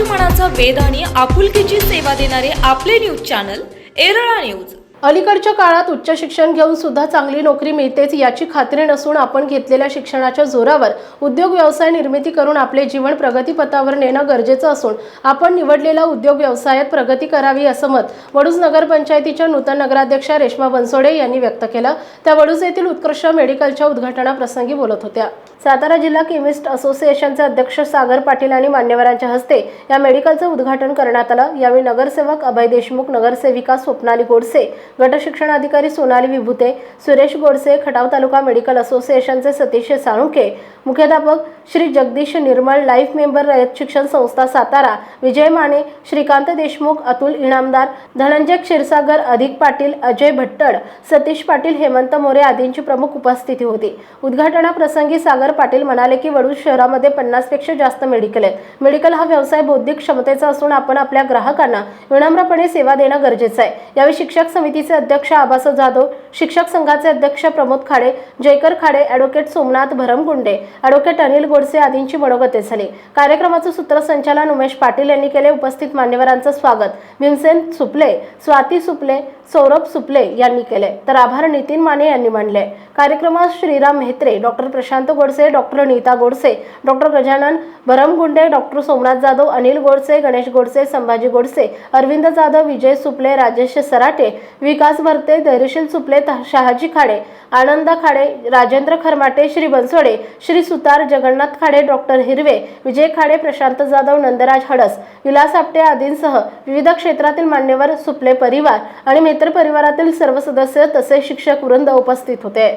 मनाचा वेध आणि आपुलकीची सेवा देणारे आपले न्यूज चॅनल एरळा न्यूज अलीकडच्या काळात उच्च शिक्षण घेऊन सुद्धा चांगली नोकरी मिळतेच याची खात्री नसून आपण घेतलेल्या शिक्षणाच्या जोरावर उद्योग व्यवसाय निर्मिती करून आपले जीवन प्रगतीपथावर नेणं गरजेचं असून आपण निवडलेला उद्योग व्यवसायात प्रगती करावी असं मत वडूज नगरपंचायतीच्या नूतन नगराध्यक्षा रेश्मा बनसोडे यांनी व्यक्त केलं. त्या वडूज येथील उत्कृष्ट मेडिकलच्या उद्घाटनाप्रसंगी बोलत होत्या. सातारा जिल्हा केमिस्ट असोसिएशनचे अध्यक्ष सागर पाटील आणि मान्यवरांच्या हस्ते या मेडिकलचं उद्घाटन करण्यात आलं. यावेळी नगरसेवक अभय देशमुख नगरसेविका स्वप्नाली गोडसे गट अधिकारी सोनाली विभूते सुरेश गोडसे खटाव तालुका मेडिकल असोसिएशनचे सतीश साळुंके मुख्याध्यापक श्री जगदीश निर्मळ लाईफ मेंबर रयत शिक्षण संस्था सातारा विजय माने श्रीकांत देशमुख अतुल इनामदार धनंजय क्षीरसागर अधिक पाटील अजय भट्टड सतीश पाटील हेमंत मोरे आदींची प्रमुख उपस्थिती होती. उद्घाटनाप्रसंगी सागर पाटील म्हणाले की वडूज शहरामध्ये पन्नासपेक्षा जास्त मेडिकल आहेत. मेडिकल हा व्यवसाय बौद्धिक क्षमतेचा असून आपण आपल्या ग्राहकांना विनम्रपणे सेवा देणं गरजेचं आहे. यावेळी शिक्षक समिती समितीचे अध्यक्ष आबास जाधव शिक्षक संघाचे अध्यक्ष प्रमोद खाडे जयकर खाडे ॲडव्होकेट सोमनाथ भरमगुंडे ॲडव्होकेट अनिल गोडसे आदींची मनोगते झाली. कार्यक्रमाचं सूत्रसंचालन उमेश पाटील यांनी केले. उपस्थित मान्यवरांचं स्वागत. भीमसेन सुपले स्वाती सुपले सौरभ सुपले यांनी केले. तर आभार नितीन माने यांनी मानले कार्यक्रमात Shriram Mehatre doctor Prashant Godse doctor Nita Godse doctor Gajanan Bharamgunde doctor Somnath Jadhav Anil Godse Ganesh Godse Sambhaji Godse Arvind Jadhav Vijay Suple Rajesh Sarate Vikas Bharte Dhairyashil Suple Khade Shahaji Khade Ananda Khade Rajendra Kharmate Shri Bansode Shri Sutar Jagannath Khade doctor Hirave Vijay Khade Prashant Jadhav Nandraj Hadas Vilas Apte आदींसह विविध क्षेत्रातील मान्यवर सुपले परिवार आणि मित्र परिवारातील सर्व सदस्य तसेच शिक्षक वृंद उपस्थित होते.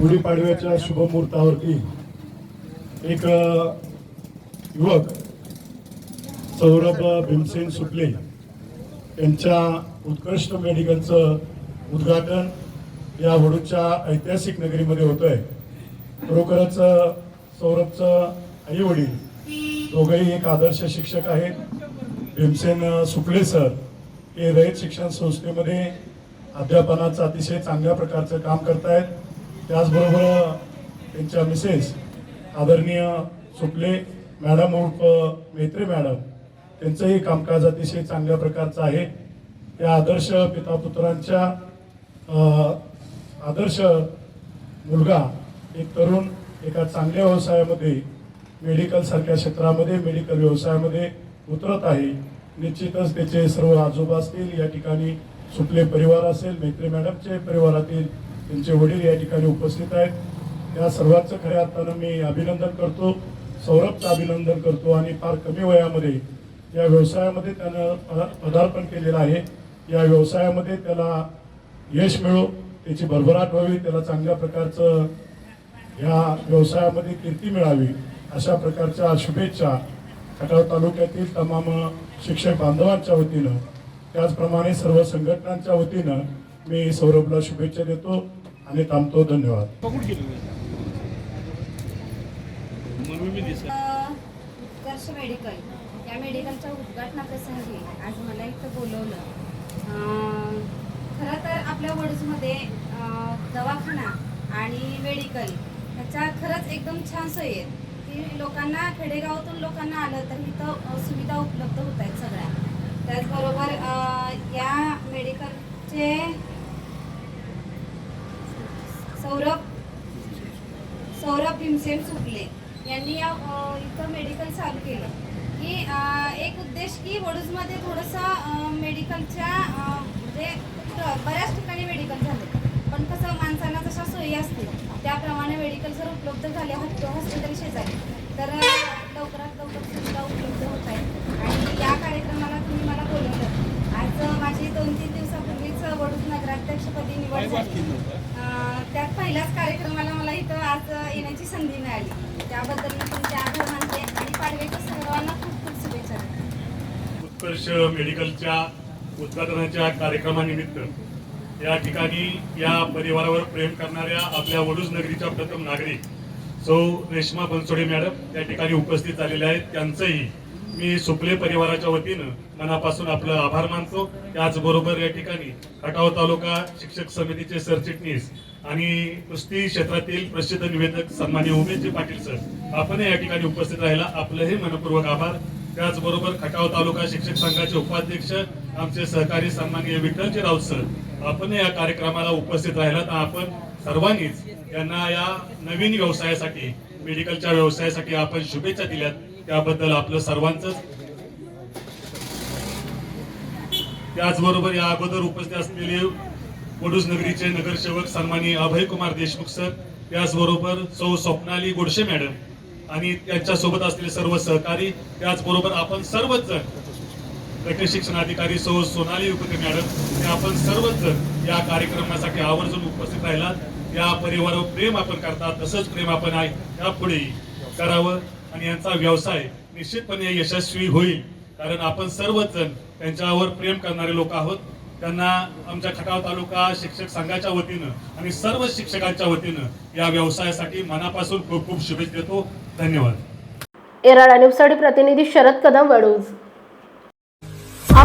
गुढीपाडव्याच्या शुभमुहूर्तावरती एक युवक सौरभ भीमसेन सुपले यांच्या उत्कृष्ट मेडिकलचं उद्घाटन या वडूच्या ऐतिहासिक नगरीमध्ये होतंय. खरोखरच सौरभचं आई वडील दोघंही एक आदर्श शिक्षक आहेत. भीमसेन अ, सर हे रयत शिक्षण संस्थेमध्ये अध्यापनाचं अतिशय चांगल्या प्रकारचं काम करतायत. त्याचबरोबर त्यांच्या मिसेस आदरणीय सुकले मॅडम उर्फ मेत्रे मॅडम त्यांचंही कामकाज अतिशय चांगल्या प्रकारचं आहे. या आदर्श पितापुत्रांच्या आदर्श मुलगा एक तरुण एका चांगल्या व्यवसायामध्ये मेडिकलसारख्या क्षेत्रामध्ये मेडिकल व्यवसायामध्ये उतरत आहे. निश्चितच त्याचे सर्व आजोबा असतील या ठिकाणी सुटले परिवार असेल मैत्री मॅडमचे परिवारातील त्यांचे वडील या ठिकाणी उपस्थित आहेत. त्या सर्वांचं खऱ्या अर्थानं मी अभिनंदन करतो सौरभचं अभिनंदन करतो आणि फार कमी वयामध्ये या व्यवसायामध्ये त्यानं पदा- पदार्पण केलेलं आहे. या व्यवसायामध्ये त्याला यश मिळो त्याची भरभराट व्हावी त्याला चांगल्या प्रकारचं या व्यवसायामध्ये कीर्ती मिळावी अशा प्रकारच्या शुभेच्छा खटाव तालुक्यातील तमाम शिक्षक बांधवांच्या वतीनं त्याचप्रमाणे सर्व संघटनांच्या वतीनं मी सौरभला शुभेच्छा देतो आणि थांबतो. धन्यवाद. उत्कर्ष मेडिकल या मेडिकलच्या उद्घाटनाप्रसंगी आज मला इथं बोलवलं. खरं तर आपल्या वडूजमध्ये दवाखाना आणि मेडिकल ह्याच्या खरंच एकदम छान सोयी आहेत. की लोकांना खेडेगावातून लोकांना आलं तर इथं सुविधा उपलब्ध होत आहेत सगळ्या. त्याचबरोबर या मेडिकलचे सौरभ सौरभ भीमसेन सुकले यांनी या इथं मेडिकल चालू केलं. की एक उद्देश की वडूजमध्ये थोडंसं अ, बऱ्याच ठिकाणी मेडिकल झाले. पण कसं माणसांना जशा सोयी असतील त्याप्रमाणे मेडिकल जर उपलब्ध झाले हॉस्प- हॉस्पिटल शेजारी तर लवकरात लवकर सुविधा उपलब्ध होत आहेत. आणि या कार्यक्रमाला तुम्ही मला बोलवलं. आज माझी दोन तीन दिवसापूर्वीच वडूज नगराध्यक्षपदी निवड झाली. त्यात पहिल्याच कार्यक्रमाला मला इथं आज येण्याची संधी मिळाली. त्याबद्दल मी तुमचे आभार मानते आणि पाडव्याच्या सर्वांना खूप खूप शुभेच्छा. उत्कर्ष मेडिकलच्या उद्घाटनाच्या कार्यक्रमानिमित्त या ठिकाणी या परिवारावर प्रेम करणाऱ्या आपल्या वडूज नगरीच्या प्रथम नागरिक सो रेश्मा बनसोडे मॅडम या ठिकाणी उपस्थित झालेल्या आहेत. त्यांचंही मी सुपले परिवाराच्या वतीनं मनापासून आपलं आभार मानतो. त्याचबरोबर या ठिकाणी खटाव तालुका शिक्षक समितीचे सरचिटणीस आणि कुस्ती क्षेत्रातील प्रसिद्ध निवेदक सन्मान्य उमेशजी पाटील सर आपण या ठिकाणी उपस्थित राहिला आपलंही मनपूर्वक आभार. त्याचबरोबर खटाव तालुका शिक्षक संघाचे उपाध्यक्ष आमचे सहकारी सन्माननीय विठ्ठलजी राऊत सर आपण या कार्यक्रमाला उपस्थित राहिलात. आपण सर्वांनीच यांना या नवीन व्यवसायासाठी मेडिकलच्या व्यवसायासाठी आपण शुभेच्छा दिल्यात. त्याबद्दल आपलं सर्वांच त्याचबरोबर या अगोदर उपस्थित असलेले वडूज नगरीचे नगरसेवक सन्मानी अभय कुमार देशमुख सर त्याचबरोबर सौ स्वप्नाली गोडशे मॅडम आणि त्यांच्यासोबत असलेले सर्व सहकारी त्याचबरोबर आपण सर्वच जण गट शिक्षण अधिकारी सौ सोनाली उपते मॅडम आपण सर्वच या कार्यक्रमासाठी आवर्जून उपस्थित राहिलात. या परिवारावर प्रेम आपण करतात तसंच प्रेम आपण आहे. यापुढे करावं आणि यांचा व्यवसाय निश्चितपणे यशस्वी होईल. कारण आपण सर्वच जण त्यांच्यावर प्रेम करणारे लोक आहोत. त्यांना आमच्या खटाव तालुका शिक्षक संघाच्या वतीनं आणि सर्व शिक्षकांच्या वतीनं या व्यवसायासाठी मनापासून खूप खूप शुभेच्छा देतो. धन्यवाद. एराडा न्यूजसाठी प्रतिनिधी शरद कदम वडूज